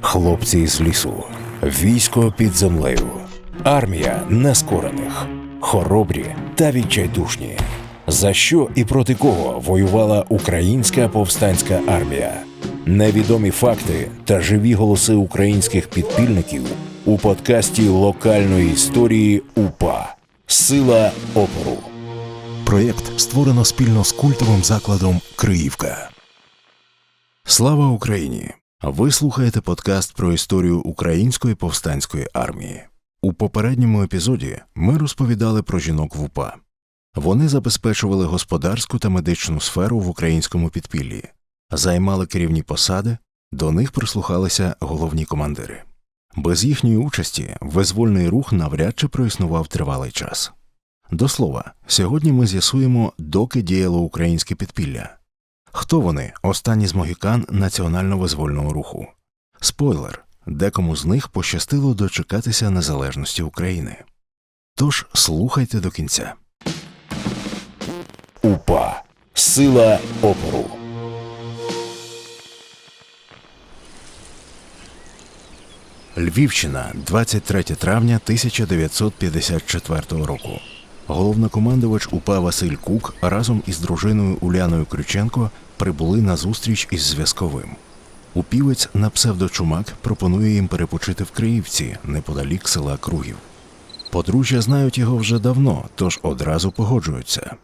Хлопці з лісу, військо під землею, армія нескорених, хоробрі та відчайдушні. За що і проти кого воювала українська повстанська армія? Невідомі факти та живі голоси українських підпільників у подкасті локальної історії УПА Сила опору. Проєкт створено спільно з культовим закладом Криївка. Слава Україні! Ви слухаєте подкаст про історію української повстанської армії. У попередньому епізоді ми розповідали про жінок в УПА. Вони забезпечували господарську та медичну сферу в українському підпіллі, займали керівні посади, до них прислухалися головні командири. Без їхньої участі визвольний рух навряд чи проіснував тривалий час. До слова, сьогодні ми з'ясуємо, доки діяло українське підпілля. Хто вони, останні з могікан національно-визвольного руху? Спойлер декому з них пощастило дочекатися незалежності України. Тож слухайте до кінця. УПА Сила опору. Львівщина, 23 травня 1954 року. Головнокомандувач УПА Василь Кук разом із дружиною Уляною Крюченко прибули на зустріч із зв'язковим. Упівець на псевдочумак пропонує їм перепочити в Криївці неподалік села Кругів. Подружжя знають його вже давно, тож одразу погоджуються.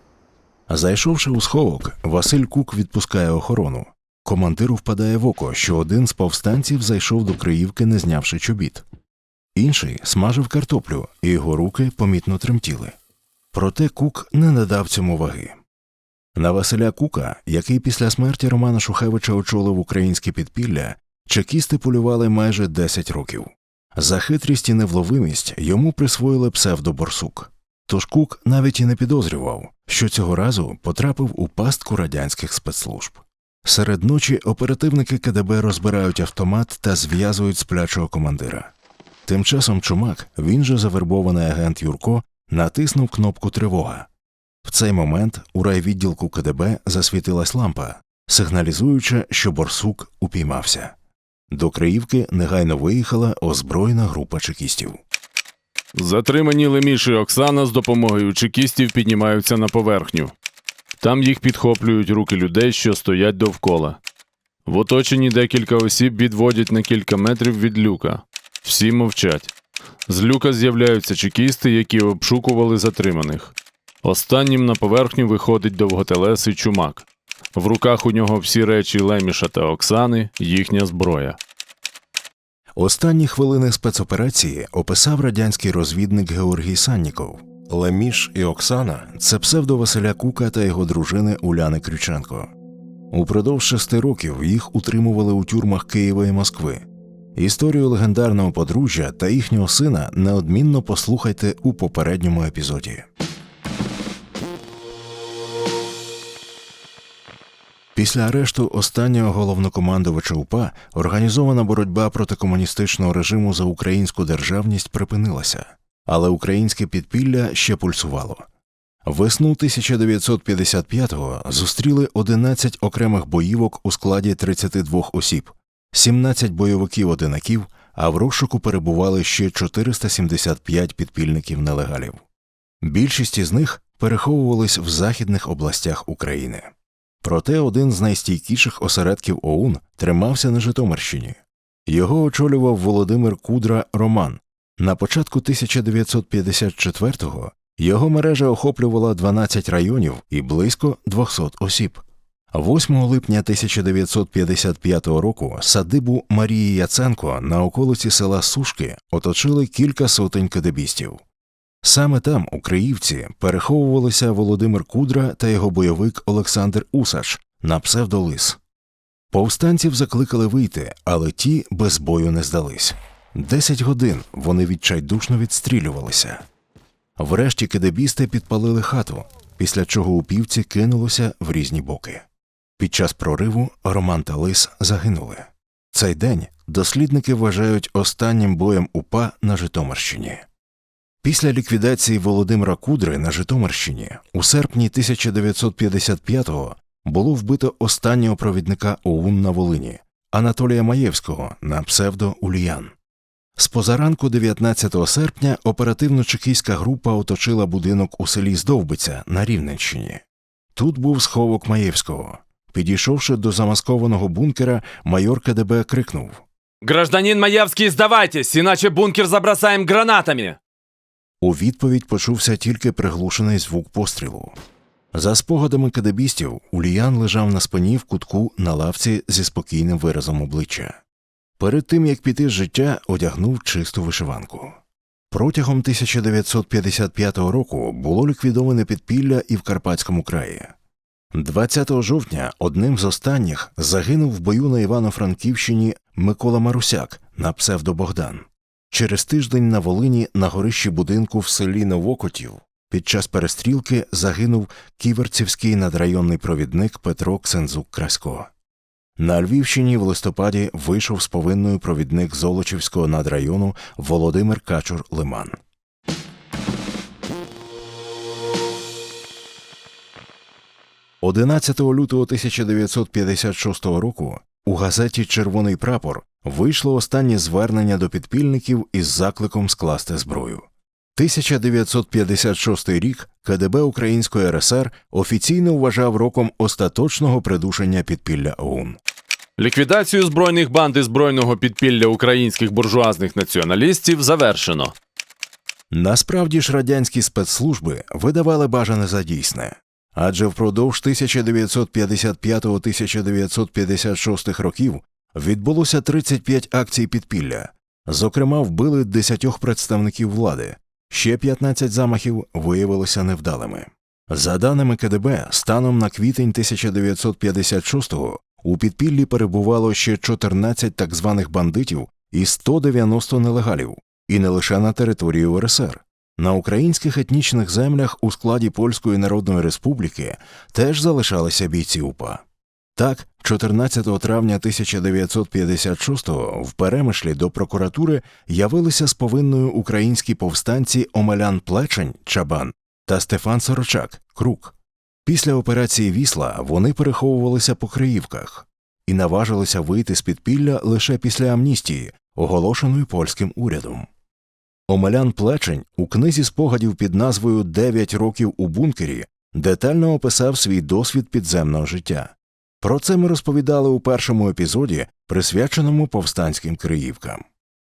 Зайшовши у сховок, Василь Кук відпускає охорону. Командиру впадає в око, що один з повстанців зайшов до Криївки, не знявши чобіт. Інший смажив картоплю, і його руки помітно тремтіли. Проте Кук не надав цьому ваги. На Василя Кука, який після смерті Романа Шухевича очолив українське підпілля, чекісти полювали майже 10 років. За хитрість і невловимість йому присвоїли псевдоборсук. Тож Кук навіть і не підозрював, що цього разу потрапив у пастку радянських спецслужб. Серед ночі оперативники КДБ розбирають автомат та зв'язують сплячого командира. Тим часом чумак, він же завербований агент Юрко, натиснув кнопку тривога. В цей момент у райвідділку КДБ засвітилась лампа, сигналізуючи, що борсук упіймався. До Криївки негайно виїхала озброєна група чекістів. Затримані Леміш і Оксана з допомогою чекістів піднімаються на поверхню. Там їх підхоплюють руки людей, що стоять довкола. В оточенні декілька осіб відводять на кілька метрів від люка. Всі мовчать. З люка з'являються чекісти, які обшукували затриманих. Останнім на поверхню виходить довготелесий чумак. В руках у нього всі речі Леміша та Оксани, їхня зброя. Останні хвилини спецоперації описав радянський розвідник Георгій Санніков. Леміш і Оксана це псевдо Василя Кука та його дружини Уляни Крюченко. Упродовж шести років їх утримували у тюрмах Києва і Москви. Історію легендарного подружжя та їхнього сина неодмінно послухайте у попередньому епізоді. Після арешту останнього головнокомандувача УПА організована боротьба проти комуністичного режиму за українську державність припинилася, але українське підпілля ще пульсувало. Весну 1955-го зустріли 11 окремих боївок у складі 32 осіб, 17 бойовиків-одинаків, а в розшуку перебували ще 475 підпільників нелегалів. Більшість із них переховувались в західних областях України. Проте один з найстійкіших осередків ОУН тримався на Житомирщині. Його очолював Володимир Кудра Роман. На початку 1954-го його мережа охоплювала 12 районів і близько 200 осіб. 8 липня 1955 року садибу Марії Яценко на околиці села Сушки оточили кілька сотень кадебістів. Саме там, у Криївці, переховувалися Володимир Кудра та його бойовик Олександр Усаш на псевдолис. Повстанців закликали вийти, але ті без бою не здались. Десять годин вони відчайдушно відстрілювалися. Врешті кидебісти підпалили хату, після чого упівці кинулося в різні боки. Під час прориву Роман та Лис загинули. Цей день дослідники вважають останнім боєм УПА на Житомирщині. Після ліквідації Володимира Кудри на Житомирщині у серпні 1955-го було вбито останнього провідника ОУН на Волині Анатолія Маєвського на псевдо Ульян. З позаранку 19 серпня оперативно-чекійська група оточила будинок у селі Здовбиця на Рівненщині. Тут був сховок Маєвського. Підійшовши до замаскованого бункера, майор КДБ крикнув Гражданин Маевский, сдавайтесь, иначе бункер забросаем гранатами. У відповідь почувся тільки приглушений звук пострілу. За спогадами кадебістів, Ульян лежав на спині в кутку на лавці зі спокійним виразом обличчя. Перед тим як піти з життя, одягнув чисту вишиванку. Протягом 1955 року було ліквідоване підпілля і в Карпатському краї. 20 жовтня одним з останніх загинув в бою на Івано-Франківщині Микола Марусяк на псевдо Богдан. Через тиждень на Волині на горищі будинку в селі Новокотів під час перестрілки загинув ківерцівський надрайонний провідник Петро Ксензук Красько. На Львівщині в листопаді вийшов з повинною провідник Золочівського надрайону Володимир Качур Лиман. – 11 лютого 1956 року у газеті Червоний прапор вийшло останнє звернення до підпільників із закликом скласти зброю. 1956 рік КДБ Української РСР офіційно вважав роком остаточного придушення підпілля ОУН. Ліквідацію збройних банд і збройного підпілля українських буржуазних націоналістів завершено. Насправді ж радянські спецслужби видавали бажане за дійсне. Адже впродовж 1955-1956 років відбулося 35 акцій підпілля. Зокрема, вбили 10 представників влади, ще 15 замахів виявилися невдалими. За даними КДБ, станом на квітень 1956-го у підпіллі перебувало ще 14 так званих бандитів і 190 нелегалів, і не лише на території УРСР. На українських етнічних землях у складі Польської Народної Республіки теж залишалися бійці УПА. Так, 14 травня 1956-го в Перемишлі до прокуратури явилися з повинною українські повстанці Омелян Плечень Чабан та Стефан Сорочак Крук. Після операції Вісла вони переховувалися по Криївках і наважилися вийти з підпілля лише після амністії, оголошеної польським урядом. Омелян Плечень у книзі спогадів під назвою «Дев'ять років у бункері детально описав свій досвід підземного життя. Про це ми розповідали у першому епізоді, присвяченому повстанським Криївкам.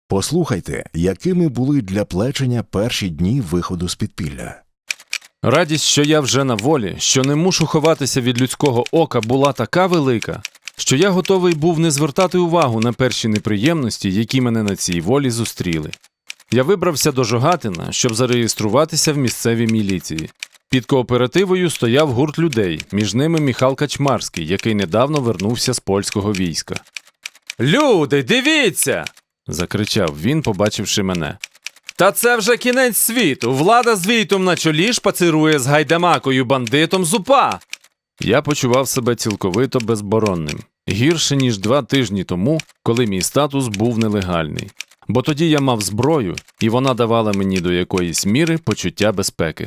Послухайте, якими були для плечення перші дні виходу з підпілля. Радість, що я вже на волі, що не мушу ховатися від людського ока, була така велика, що я готовий був не звертати увагу на перші неприємності, які мене на цій волі зустріли. Я вибрався до Жогатина, щоб зареєструватися в місцевій міліції. Під кооперативою стояв гурт людей, між ними Міхал Качмарський, який недавно вернувся з польського війська. Люди, дивіться! Закричав він, побачивши мене. Та це вже кінець світу. Влада з війтом на чолі шпацирує з гайдамакою бандитом з УПА. Я почував себе цілковито безборонним, гірше ніж два тижні тому, коли мій статус був нелегальний. Бо тоді я мав зброю, і вона давала мені до якоїсь міри почуття безпеки.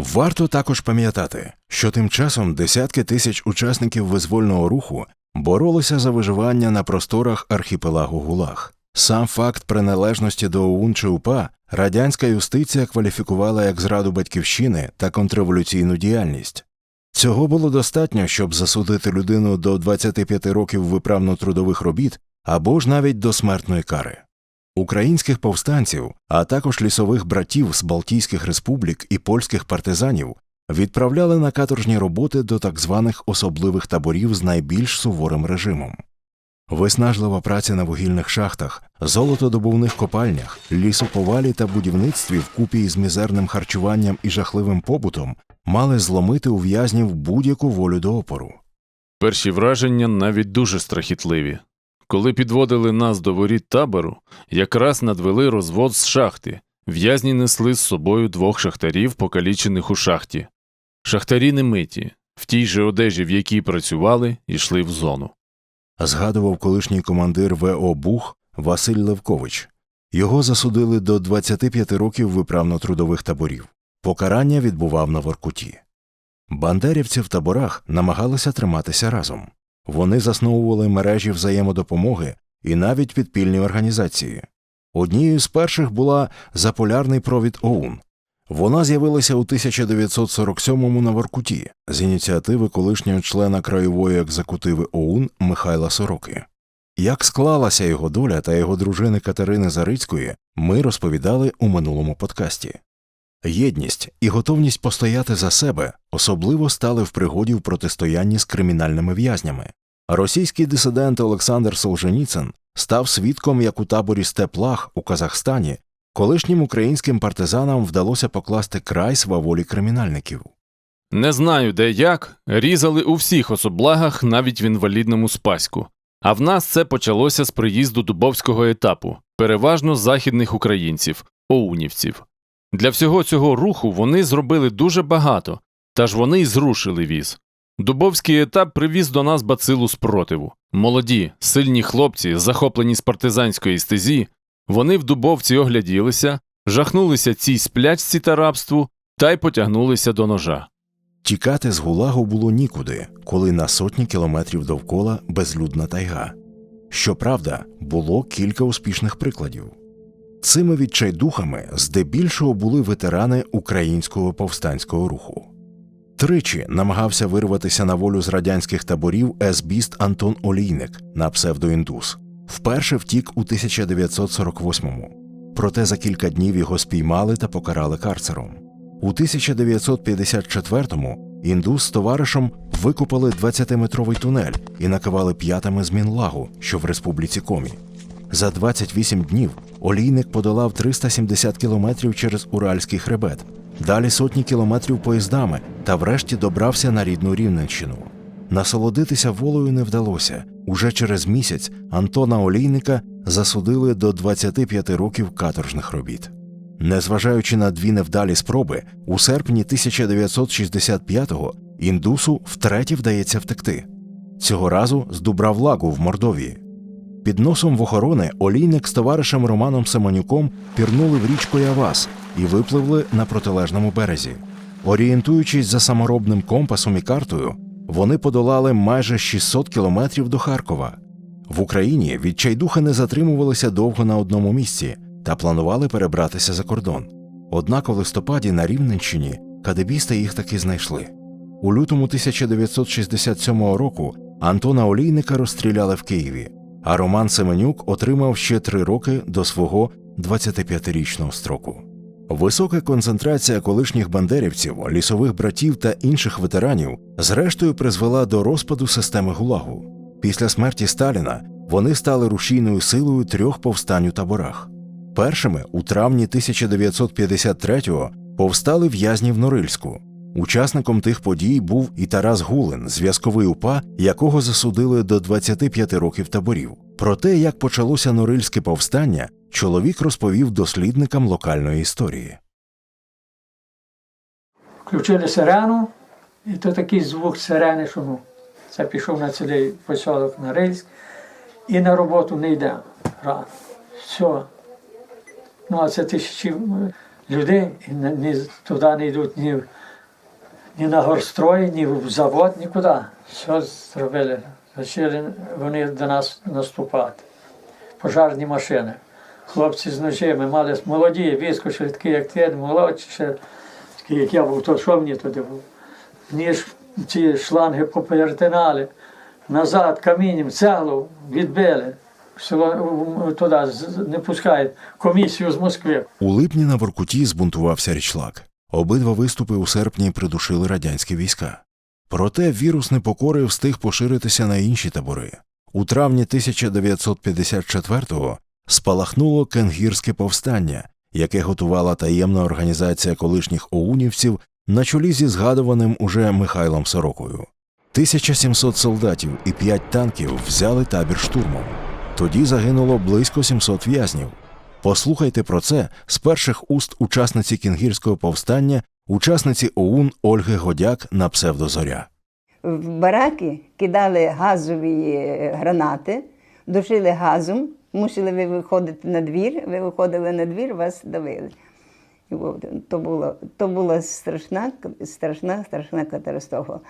Варто також пам'ятати, що тим часом десятки тисяч учасників визвольного руху боролися за виживання на просторах архіпелагу Гулаг. Сам факт приналежності до ОУН чи УПА радянська юстиція кваліфікувала як зраду батьківщини та контрреволюційну діяльність. Цього було достатньо, щоб засудити людину до 25 років виправно-трудових робіт або ж навіть до смертної кари. Українських повстанців, а також лісових братів з Балтійських республік і польських партизанів відправляли на каторжні роботи до так званих особливих таборів з найбільш суворим режимом. Виснажлива праця на вугільних шахтах, золотодобувних копальнях, лісоповалі та будівництві вкупі із мізерним харчуванням і жахливим побутом мали зломити у в'язнів будь-яку волю до опору. Перші враження навіть дуже страхітливі. Коли підводили нас до воріт табору, якраз надвели розвод з шахти. В'язні несли з собою двох шахтарів, покалічених у шахті. Шахтарі не миті, в тій же одежі, в якій працювали, йшли в зону. згадував колишній командир ВО Бух Василь Левкович. Його засудили до 25 років виправно-трудових таборів. Покарання відбував на Воркуті. Бандерівці в таборах намагалися триматися разом. Вони засновували мережі взаємодопомоги і навіть підпільні організації. Однією з перших була Заполярний провід ОУН. Вона з'явилася у 1947-му на Воркуті з ініціативи колишнього члена краєвої екзекутиви ОУН Михайла Сороки. Як склалася його доля та його дружини Катерини Зарицької, ми розповідали у минулому подкасті. Єдність і готовність постояти за себе особливо стали в пригоді в протистоянні з кримінальними в'язнями. Російський дисидент Олександр Солженіцин став свідком, як у таборі Степлах у Казахстані колишнім українським партизанам вдалося покласти край сваволі кримінальників. Не знаю, де як, різали у всіх особлагах, навіть в інвалідному спаську. А в нас це почалося з приїзду дубовського етапу, переважно західних українців, оунівців. Для всього цього руху вони зробили дуже багато, та ж вони й зрушили віз. Дубовський етап привіз до нас бацилу спротиву. Молоді, сильні хлопці, захоплені з партизанської стезі, вони в дубовці огляділися, жахнулися цій сплячці та рабству та й потягнулися до ножа. Тікати з гулагу було нікуди, коли на сотні кілометрів довкола безлюдна тайга. Щоправда, було кілька успішних прикладів. Цими відчайдухами здебільшого були ветерани українського повстанського руху. Тричі намагався вирватися на волю з радянських таборів есбіст Антон Олійник на псевдоіндус. Вперше втік у 1948-му. Проте за кілька днів його спіймали та покарали карцером. У 1954-му індус з товаришем викопали 20-метровий тунель і накивали п'ятами з Мінлагу, що в республіці Комі. За 28 днів олійник подолав 370 кілометрів через Уральський хребет, далі сотні кілометрів поїздами та врешті добрався на рідну Рівненщину. Насолодитися волею не вдалося. Уже через місяць Антона Олійника засудили до 25 років каторжних робіт. Незважаючи на дві невдалі спроби, у серпні 1965-го індусу втретє вдається втекти. Цього разу з Дубравлагу в Мордовії. Під носом в охорони олійник з товаришем Романом Семенюком пірнули в річку Явас і випливли на протилежному березі. Орієнтуючись за саморобним компасом і картою, вони подолали майже 600 кілометрів до Харкова. В Україні відчайдухи не затримувалися довго на одному місці та планували перебратися за кордон. Однак у листопаді на Рівненщині кадебісти їх таки знайшли. У лютому 1967 року Антона Олійника розстріляли в Києві, а Роман Семенюк отримав ще три роки до свого 25-річного строку. Висока концентрація колишніх бандерівців, лісових братів та інших ветеранів зрештою призвела до розпаду системи ГУЛАГу. Після смерті Сталіна вони стали рушійною силою трьох повстань у таборах. Першими у травні 1953-го повстали в'язні в Норильську. Учасником тих подій був і Тарас Гулин, зв'язковий УПА, якого засудили до 25 років таборів. Про те, як почалося Норильське повстання, чоловік розповів дослідникам локальної історії. Включили сирену, і то такий звук сирени, що ну, це пішов на цілий посілок на Рильськ, і на роботу не йде рано. Все. Ну, а це тисячі людей, і туди не йдуть ні, ні на горстрой, ні в завод, нікуди. Все зробили. Почали вони до нас наступати. Пожарні машини. Хлопці з ножами мали молоді, вискочили такі, як ти, молодші, такий, як я був, то що мені туди був? Мені ж ці шланги поперетинали, назад камінням, цеглу відбили. Село туди не пускають комісію з Москви. У липні на Воркуті збунтувався Річлак. Обидва виступи у серпні придушили радянські війська. Проте вірус непокори встиг поширитися на інші табори. У травні 1954-го спалахнуло Кенгірське повстання, яке готувала таємна організація колишніх оунівців на чолі зі згадуваним уже Михайлом Сорокою. 1700 солдатів і 5 танків взяли табір штурмом. Тоді загинуло близько 700 в'язнів. Послухайте про це з перших уст учасниці Кінгірського повстання, учасниці ОУН Ольги Годяк на псевдозоря. в бараки кидали газові е, гранати, душили газом, мусили ви виходити на двір, ви виходили на двір, вас давили. То була, то була страшна, страшна, страшна катастрофа.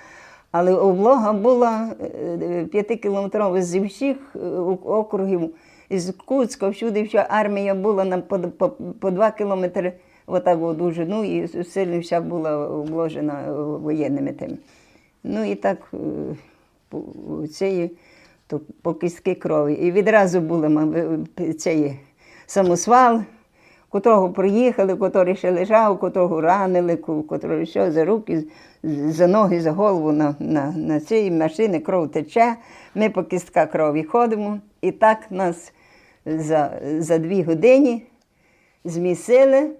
Але облога була е, п'ятикілометрова зі всіх е, округів, із Куцька, всюди вся армія була на по, по, по два кілометри отак от дуже. Ну і сильно вся була обложена воєнними тими. Ну і так е, цієї то по кістки крові. І відразу були е, цей самосвал, котрого приїхали, котрий ще лежав, котрого ранили, котрого що за руки, за ноги, за голову на, на, на цій машині кров тече. Ми по кістка крові ходимо. І так нас за, за дві години змісили.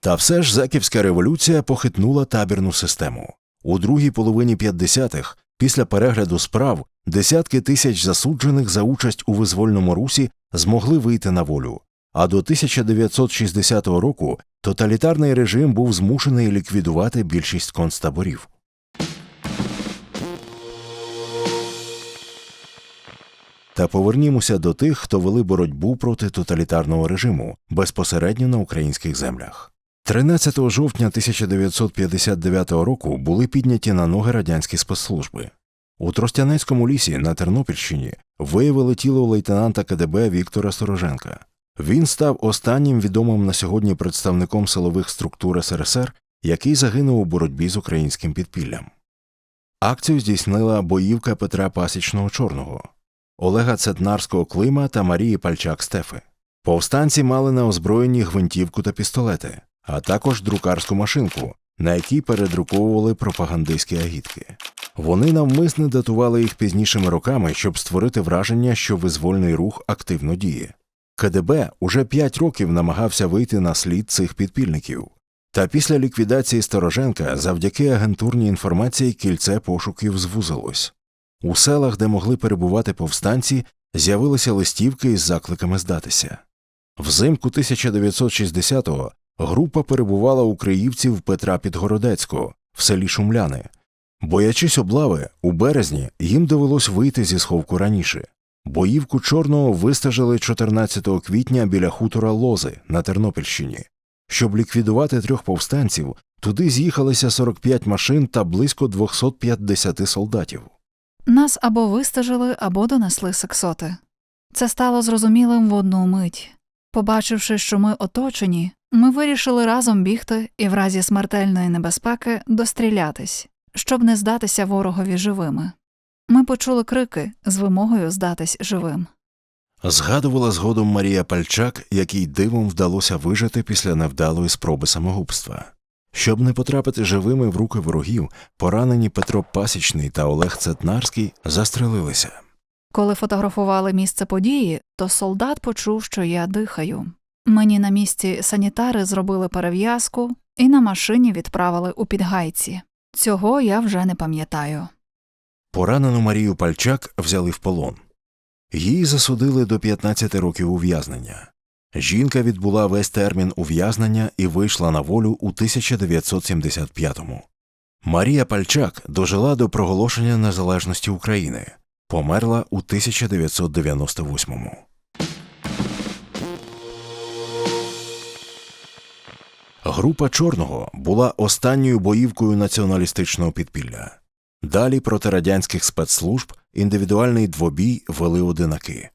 Та все ж Зеківська революція похитнула табірну систему. У другій половині 50-х, після перегляду справ, десятки тисяч засуджених за участь у визвольному русі змогли вийти на волю. А до 1960 року тоталітарний режим був змушений ліквідувати більшість концтаборів. Та повернімося до тих, хто вели боротьбу проти тоталітарного режиму безпосередньо на українських землях. 13 жовтня 1959 року були підняті на ноги радянські спецслужби. У Тростянецькому лісі на Тернопільщині виявили тіло лейтенанта КДБ Віктора Стороженка. Він став останнім відомим на сьогодні представником силових структур СРСР, який загинув у боротьбі з українським підпіллям. Акцію здійснила боївка Петра Пасічного Чорного, Олега Цетнарського Клима та Марії Пальчак Стефи. Повстанці мали на озброєнні гвинтівку та пістолети, а також друкарську машинку, на якій передруковували пропагандистські агітки. Вони навмисне датували їх пізнішими роками, щоб створити враження, що визвольний рух активно діє. КДБ уже п'ять років намагався вийти на слід цих підпільників. Та після ліквідації Стороженка завдяки агентурній інформації кільце пошуків звузилось. У селах, де могли перебувати повстанці, з'явилися листівки із закликами здатися. Взимку 1960-го група перебувала у Криївців Петра Підгородецького в селі Шумляни. Боячись облави, у березні їм довелось вийти зі сховку раніше. Боївку чорного вистежили 14 квітня біля хутора Лози на Тернопільщині. Щоб ліквідувати трьох повстанців, туди з'їхалися 45 машин та близько 250 солдатів. Нас або вистежили, або донесли сексоти. Це стало зрозумілим в одну мить. Побачивши, що ми оточені, ми вирішили разом бігти і в разі смертельної небезпеки дострілятись, щоб не здатися ворогові живими. Ми почули крики з вимогою здатись живим. Згадувала згодом Марія Пальчак, якій дивом вдалося вижити після невдалої спроби самогубства. Щоб не потрапити живими в руки ворогів, поранені Петро Пасічний та Олег Цетнарський застрелилися. Коли фотографували місце події, то солдат почув, що я дихаю. Мені на місці санітари зробили перев'язку і на машині відправили у підгайці. Цього я вже не пам'ятаю. Поранену Марію Пальчак взяли в полон. Її засудили до 15 років ув'язнення. Жінка відбула весь термін ув'язнення і вийшла на волю у 1975-му. Марія Пальчак дожила до проголошення незалежності України, померла у 1998-му. Група Чорного була останньою боївкою націоналістичного підпілля. Далі проти радянських спецслужб індивідуальний двобій вели одинаки.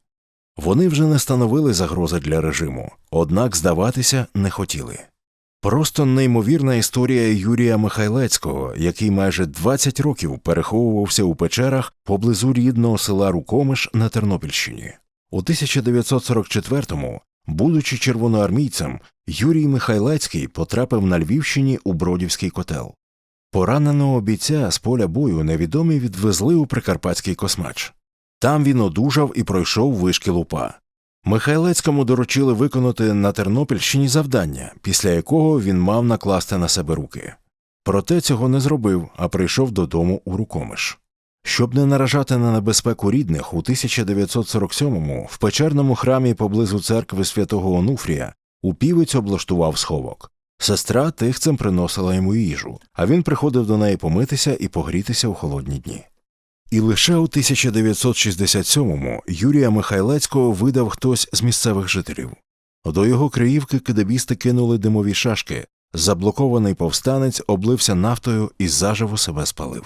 Вони вже не становили загрози для режиму, однак здаватися не хотіли. Просто неймовірна історія Юрія Михайлецького, який майже 20 років переховувався у печерах поблизу рідного села Рукомиш на Тернопільщині. У 1944-му, будучи червоноармійцем, Юрій Михайлецький потрапив на Львівщині у Бродівський котел. Пораненого бійця з поля бою невідомі відвезли у Прикарпатський космач. Там він одужав і пройшов вишкіл УПА. Михайлецькому доручили виконати на Тернопільщині завдання, після якого він мав накласти на себе руки. Проте цього не зробив, а прийшов додому у Рукомиш. Щоб не наражати на небезпеку рідних, у 1947-му в печерному храмі поблизу церкви святого Онуфрія упівець облаштував сховок. Сестра тихцем приносила йому їжу, а він приходив до неї помитися і погрітися у холодні дні. І лише у 1967-му Юрія Михайлецького видав хтось з місцевих жителів. До його криївки кидебісти кинули димові шашки, заблокований повстанець облився нафтою і заживо себе спалив.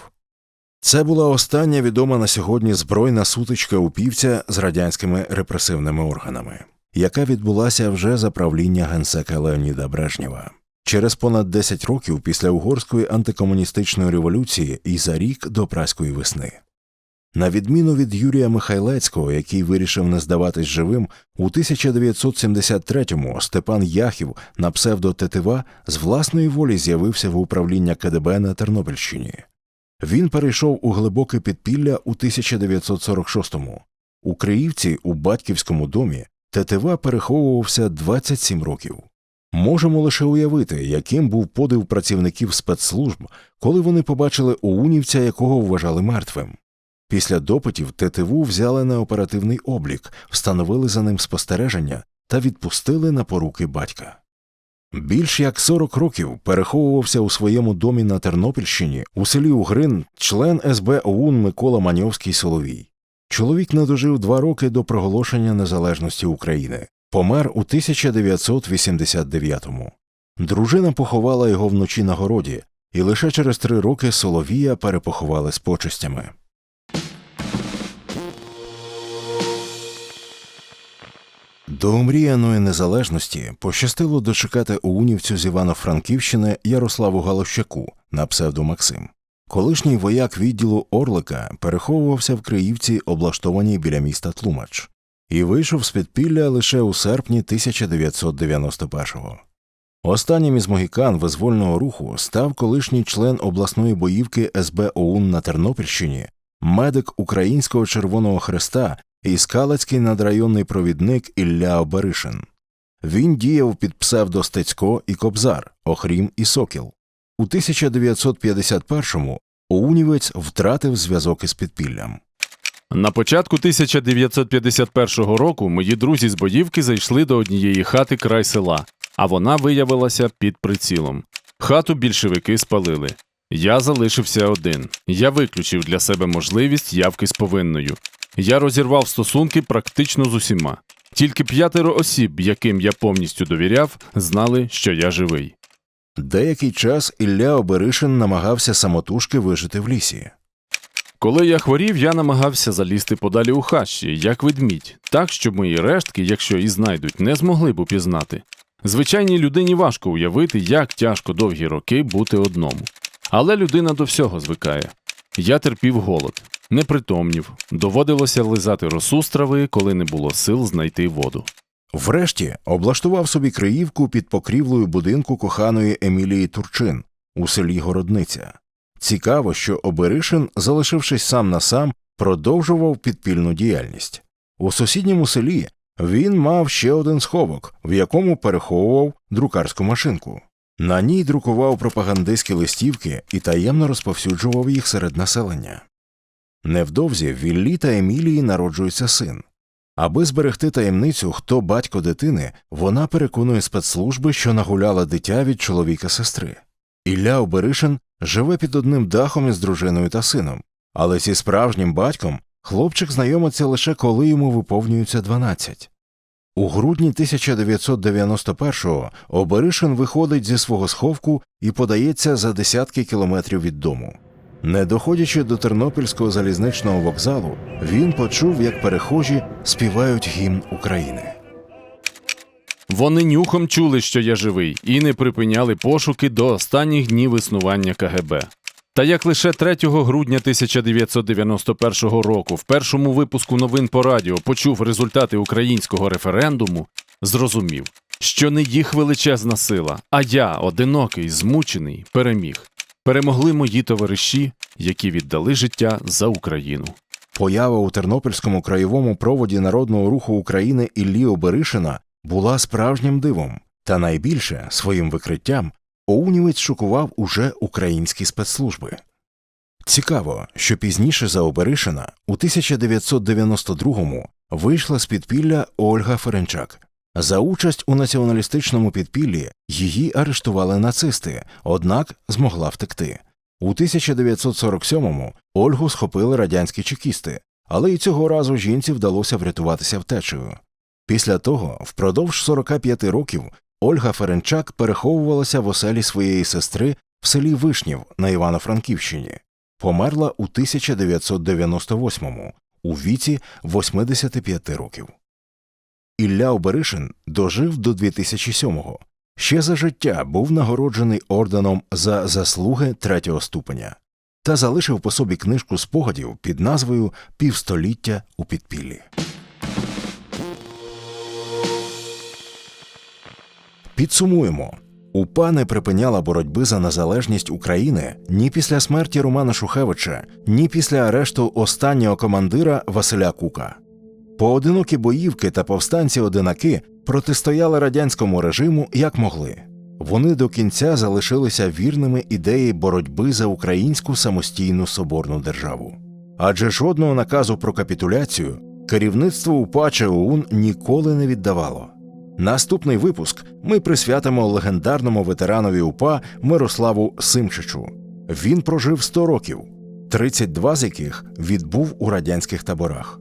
Це була остання відома на сьогодні збройна сутичка упівця з радянськими репресивними органами, яка відбулася вже за правління генсека Леоніда Брежнєва. Через понад 10 років після угорської антикомуністичної революції і за рік до праської весни. На відміну від Юрія Михайлецького, який вирішив не здаватись живим, у 1973-му Степан Яхів на псевдо Тетива з власної волі з'явився в управління КДБ на Тернопільщині. Він перейшов у глибоке підпілля у 1946-му. У Криївці у батьківському домі Тетива переховувався 27 років. Можемо лише уявити, яким був подив працівників спецслужб, коли вони побачили Оунівця, якого вважали мертвим. Після допитів ТТВ взяли на оперативний облік, встановили за ним спостереження та відпустили на поруки батька. Більш як 40 років переховувався у своєму домі на Тернопільщині у селі Угрин член СБ ОУН Микола Маньовський Соловій. Чоловік не дожив два роки до проголошення незалежності України. Помер у 1989-му. Дружина поховала його вночі на городі, і лише через три роки Соловія перепоховали з почестями. До омріяної незалежності пощастило дочекати оунівцю з Івано-Франківщини Ярославу Галощаку на псевдо Максим. Колишній вояк відділу Орлика переховувався в Криївці, облаштованій біля міста Тлумач, і вийшов з підпілля лише у серпні 1991-го. Останнім із могікан визвольного руху став колишній член обласної боївки СБ ОУН на Тернопільщині, медик Українського Червоного Хреста і скалецький надрайонний провідник Ілля Оберишин. Він діяв під псевдо Стецько і Кобзар, Охрім і Сокіл. У 1951-му Оунівець втратив зв'язок із підпіллям. На початку 1951 року мої друзі з боївки зайшли до однієї хати край села, а вона виявилася під прицілом. Хату більшовики спалили. Я залишився один. Я виключив для себе можливість явки з повинною. Я розірвав стосунки практично з усіма. Тільки п'ятеро осіб, яким я повністю довіряв, знали, що я живий. Деякий час Ілля Оберишин намагався самотужки вижити в лісі. Коли я хворів, я намагався залізти подалі у хащі, як ведмідь, так, щоб мої рештки, якщо і знайдуть, не змогли б упізнати. Звичайній людині важко уявити, як тяжко довгі роки бути одному. Але людина до всього звикає. Я терпів голод, непритомнів, доводилося лизати росу з трави, коли не було сил знайти воду. Врешті облаштував собі Криївку під покрівлею будинку коханої Емілії Турчин у селі Городниця. Цікаво, що Оберишин, залишившись сам на сам, продовжував підпільну діяльність. У сусідньому селі він мав ще один сховок, в якому переховував друкарську машинку. На ній друкував пропагандистські листівки і таємно розповсюджував їх серед населення. Невдовзі в Віллі та Емілії народжується син. Аби зберегти таємницю, хто батько дитини, вона переконує спецслужби, що нагуляла дитя від чоловіка сестри. Ілля Оберишин живе під одним дахом із дружиною та сином, але зі справжнім батьком хлопчик знайомиться лише коли йому виповнюється 12. У грудні 1991-го Оберишин виходить зі свого сховку і подається за десятки кілометрів від дому. Не доходячи до Тернопільського залізничного вокзалу, він почув, як перехожі співають гімн України. Вони нюхом чули, що я живий, і не припиняли пошуки до останніх днів існування КГБ. Та як лише 3 грудня 1991 року в першому випуску новин по радіо почув результати українського референдуму, зрозумів, що не їх величезна сила, а я, одинокий, змучений, переміг. Перемогли мої товариші, які віддали життя за Україну. Поява у Тернопільському краєвому проводі народного руху України Іллі Оберишина була справжнім дивом, та найбільше своїм викриттям Оунівець шокував уже українські спецслужби. Цікаво, що пізніше за Оберишина у 1992-му вийшла з підпілля Ольга Ференчак. За участь у націоналістичному підпіллі її арештували нацисти, однак змогла втекти. У 1947-му Ольгу схопили радянські чекісти, але і цього разу жінці вдалося врятуватися втечею. Після того, впродовж 45 років, Ольга Ференчак переховувалася в оселі своєї сестри в селі Вишнів на Івано-Франківщині. Померла у 1998-му у віці 85 років. Ілля Оберишин дожив до 2007-го. Ще за життя був нагороджений орденом за заслуги третього ступеня та залишив по собі книжку спогадів під назвою Півстоліття у підпіллі. Підсумуємо. УПА не припиняла боротьби за незалежність України ні після смерті Романа Шухевича, ні після арешту останнього командира Василя Кука. Поодинокі боївки та повстанці-одинаки протистояли радянському режиму як могли. Вони до кінця залишилися вірними ідеї боротьби за українську самостійну соборну державу. Адже жодного наказу про капітуляцію керівництво УПА чи ОУН ніколи не віддавало. Наступний випуск ми присвятимо легендарному ветеранові УПА Мирославу Симчичу. Він прожив 100 років, 32 з яких відбув у радянських таборах.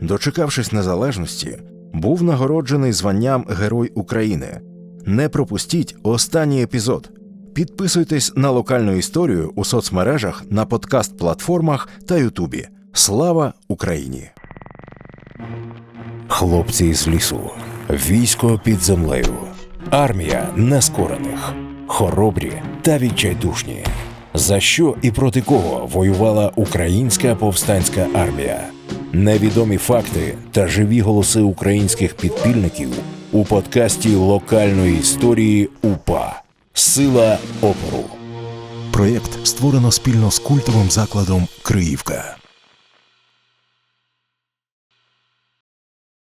Дочекавшись незалежності, був нагороджений званням Герой України. Не пропустіть останній епізод. Підписуйтесь на локальну історію у соцмережах, на подкаст-платформах та Ютубі. Слава Україні! Хлопці з лісу, військо під землею, армія нескорених, хоробрі та відчайдушні. За що і проти кого воювала українська повстанська армія? Невідомі факти та живі голоси українських підпільників у подкасті локальної історії УПА Сила опору. Проєкт створено спільно з культовим закладом Криївка.